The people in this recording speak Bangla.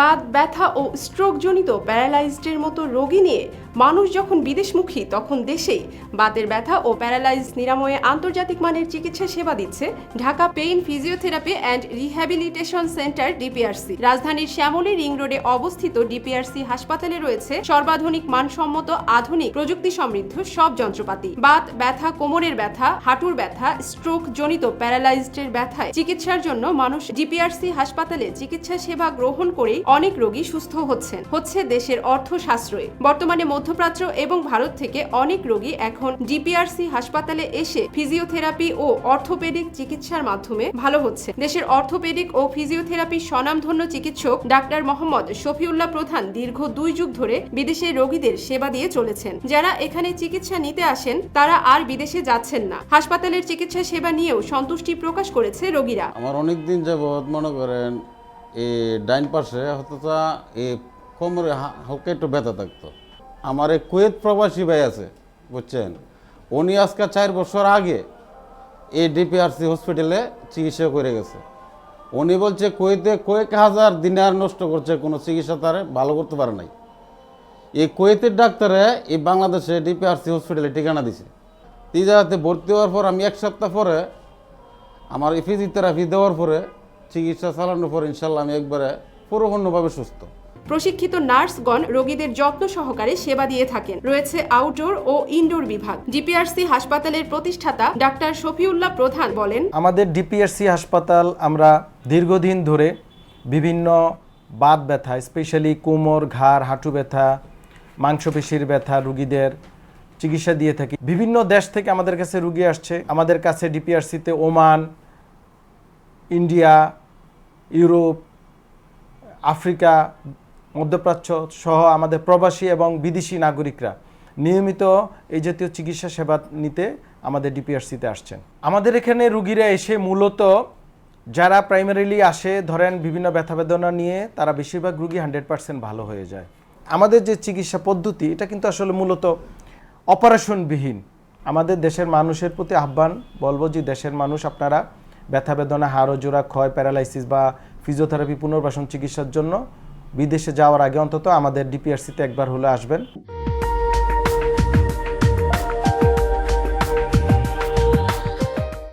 বাত ব্যথা ও স্ট্রোকজনিত প্যারালাইজডের মতো রোগী নিয়ে মানুষ যখন বিদেশমুখী, তখন দেশেই বাতের ব্যথা ও প্যারালাইজ নিরাময়ে আন্তর্জাতিক মানের চিকিৎসা সেবা দিচ্ছে Dhaka pain physiotherapy and rehabilitation centre, DPRC. রাজধানীর শ্যামলী রিং রোডে অবস্থিত ডিপিআরসি হাসপাতালে রয়েছে সর্বাধুনিক মানসম্মত আধুনিক প্রযুক্তি সমৃদ্ধ সব যন্ত্রপাতি। বাত, ব্যথা, কোমরের ব্যথা, হাঁটুর ব্যথা স্ট্রোক জনিত প্যারালাইজডের ব্যথায় চিকিৎসার জন্য মানুষ ডিপিআরসি হাসপাতালে চিকিৎসা সেবা গ্রহণ করেই অনেক রোগী সুস্থ হচ্ছেন। হচ্ছে দেশের অর্থ সাশ্রয়ে বর্তমানে মধ্যপ্রাচ্য এবং ভারত থেকে অনেক রোগী এখন ডিপিআরসি হাসপাতালে এসে ফিজিওথেরাপি ও অর্থোপেডিক চিকিৎসার মাধ্যমে ভালো হচ্ছে দেশের অর্থোপেডিক ও ফিজিওথেরাপি স্বনামধন্য চিকিৎসক ডাক্তার মোহাম্মদ শফিউল্লাহ প্রধান দীর্ঘ দুই যুগ ধরে বিদেশে রোগীদের সেবা দিয়ে চলেছেন। যারা এখানে চিকিৎসা নিতে আসেন, তারা আর বিদেশে যাচ্ছেন না। হাসপাতালের চিকিৎসা সেবা নিয়েও সন্তুষ্টি প্রকাশ করেছে রোগীরা। আমার অনেক দিন যাবৎ মনে করেন এই ডাইন পাশে হয়তো এই কোমরে হালকা একটু ব্যথা থাকতো। আমার এই কুয়েত প্রবাসী ভাই আছে, বুঝছেন? উনি আজকে চার বছর আগে এই ডিপিআরসি হসপিটালে চিকিৎসা করে গেছে। উনি বলছে, কুয়েতে কয়েক হাজার দিনার নষ্ট করছে, কোনো চিকিৎসা তার ভালো করতে পারে নাই। এই কুয়েতের ডাক্তারে এই বাংলাদেশে ডিপিআরসি হসপিটালে ঠিকানা দিছে। জায়গাতে ভর্তি হওয়ার পর আমি এক সপ্তাহ পরে আমার ফিজিওথেরাপি দেওয়ার পরে চিকিৎসা চালানোর পর ইনশাল্লাহ আমি একবারে পুরোপূর্ণভাবে সুস্থ। প্রশিক্ষিত নার্সগণ রোগীদের যত্ন সহকারে সেবা দিয়ে থাকেন। রয়েছে আউটডোর ও ইনডোর বিভাগ। ডিপিআরসি হাসপাতালের প্রতিষ্ঠাতা ডাক্তার শফিউল্লাহ প্রধান বলেন আমাদের ডিপিআরসি হাসপাতাল আমরা দীর্ঘদিন ধরে বিভিন্ন বাত ব্যথা স্পেশালি কোমর ঘাড় হাঁটু ব্যথা মাংসপেশির ব্যথা রুগীদের চিকিৎসা দিয়ে থাকি। বিভিন্ন দেশ থেকে আমাদের কাছে রুগী আসছে। আমাদের কাছে ডিপিআরসিতে ওমান ইন্ডিয়া ইউরোপ, আফ্রিকা, মধ্যপ্রাচ্য সহ আমাদের প্রবাসী এবং বিদেশি নাগরিকরা নিয়মিত এই জাতীয় চিকিৎসা সেবা নিতে আমাদের ডিপিআরসিতে আসছেন। আমাদের এখানে রুগীরা এসে মূলত যারা প্রাইমারিলি আসে, ধরেন বিভিন্ন ব্যথা বেদনা নিয়ে তারা বেশিরভাগ রুগী হান্ড্রেড পার্সেন্ট ভালো হয়ে যায়। আমাদের যে চিকিৎসা পদ্ধতি, এটা কিন্তু আসলে মূলত অপারেশনবিহীন। আমাদের দেশের মানুষের প্রতি আহ্বান বলব যে দেশের মানুষ আপনারা ব্যথা বেদনা, হাড় জোড়া, ক্ষয়, প্যারালাইসিস বা ফিজিওথেরাপি পুনর্বাসন চিকিৎসার জন্য বিদেশে যাওয়ার আগে অন্তত আমাদের ডিপিআরসিতে একবার হলে আসবেন।